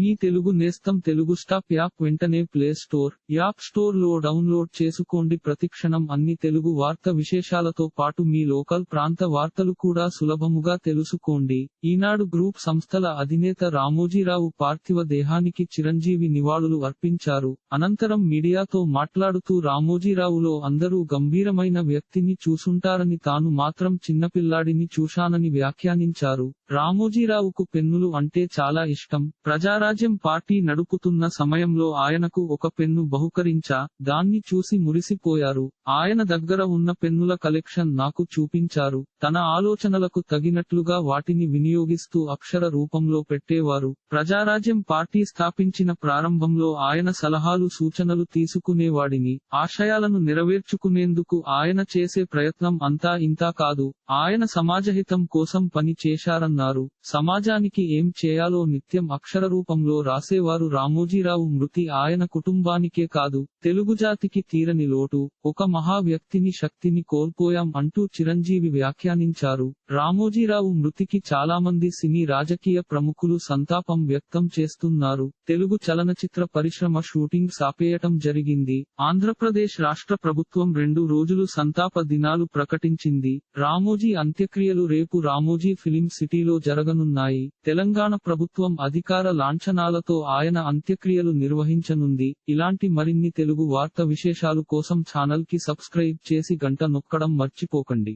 మీ తెలుగు నేస్తం Telugu stop app వెంటనే play store app స్టోర్లో డౌన్లోడ్ చేసుకోండి. ప్రతిక్షణం అన్ని తెలుగు వార్త విశేషాలతో పాటు మీ లోకల్ ప్రాంత వార్తలు కూడా సులభముగా తెలుసుకోండి. ఈనాడు గ్రూప్ సంస్థల అధినేత రామోజీరావు పార్థివ దేహానికి చిరంజీవి నివాళులు అర్పించారు. అనంతరం మీడియాతో మాట్లాడుతూ రామోజీరావులో అందరూ గంభీరమైన వ్యక్తిని చూసుంటారని తాను మాత్రం చిన్నపిల్లాడిని చూశానని వ్యాఖ్యానించారు. రామోజీరావుకు పెన్నులు అంటే చాలా ఇష్టం. ప్రజారా స్వరాజ్యం పార్టీ నడుపుతున్న సమయంలో ఆయనకు ఒక పెన్ను బహుకరించా దాన్ని చూసి మురిసిపోయారు. ఆయన దగ్గర ఉన్న పెన్నుల కలెక్షన్ నాకు చూపించారు. తన ఆలోచనలకు తగినట్లుగా వాటిని వినియోగిస్తూ అక్షర రూపంలో పెట్టేవారు. ప్రజారాజ్యం పార్టీ స్థాపించిన ప్రారంభంలో ఆయన సలహాలు సూచనలు తీసుకునేవాడిని. ఆశయాలను నెరవేర్చుకునేందుకు ఆయన చేసే ప్రయత్నం అంతా ఇంతా కాదు. ఆయన సమాజహితం కోసం పని చేశారన్నారు. సమాజానికి ఏం చేయాలో నిత్యం అక్షర రూపం రూపంలో రాసేవారు రామోజీరావు మృతి ఆయన కుటుంబానికే కాదు తెలుగు జాతికి తీరని లోటు ఒక మహా వ్యక్తిని శక్తిని కోల్పోయాం అంటూ చిరంజీవి వ్యాఖ్యానించారు. రామోజీరావు మృతికి చాలా మంది సినీ రాజకీయ ప్రముఖులు సంతాపం వ్యక్తం చేస్తున్నారు. తెలుగు చలనచిత్ర పరిశ్రమ షూటింగ్ సాపేయటం జరిగింది. ఆంధ్రప్రదేశ్ రాష్ట్ర ప్రభుత్వం రెండు రోజులు సంతాప దినాలు ప్రకటించింది. రామోజీ అంత్యక్రియలు రేపు రామోజీ ఫిలిం సిటీలో జరగనున్నాయి. తెలంగాణ ప్రభుత్వం అధికార లాంఛనాలతో ఆయన అంత్యక్రియలు నిర్వహించనుంది. ఇలాంటి మరిన్ని తెలుగు వార్త విశేషాలు కోసం ఛానల్కి సబ్స్క్రైబ్ చేసి గంట నొక్కడం మర్చిపోకండి.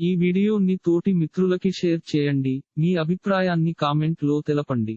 ఈ వీడియోని తోటి మిత్రులకి షేర్ చేయండి. మీ అభిప్రాయాన్ని కామెంట్లో తెలపండి.